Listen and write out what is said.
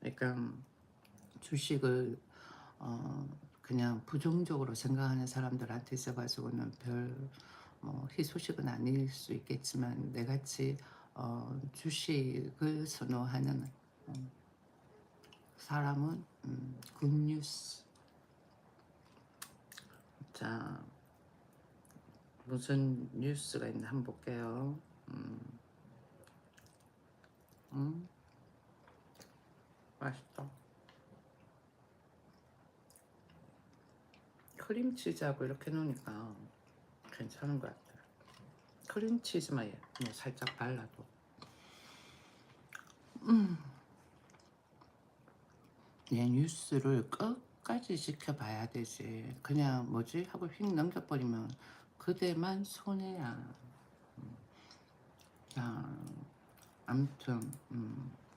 그러니까 주식을 어 그냥 부정적으로 생각하는 사람들한테 있어가지고는 별뭐 희소식은 아닐 수 있겠지만 내같이 어 주식을 선호하는 음, 사람은 음, 굿뉴스 자 무슨 뉴스가 있나 한번 볼게요 음. 음. 맛있다. 크림치즈하고 이렇게 넣으니까 괜찮은 것 같아요 크림치즈만 예- 뭐 살짝 발라도. 음. 내 뉴스를 끝까지 지켜봐야 되지. 그냥 뭐지? 하고 휙 넘겨버리면 그대만 손해야. 음. 자 아무튼 음.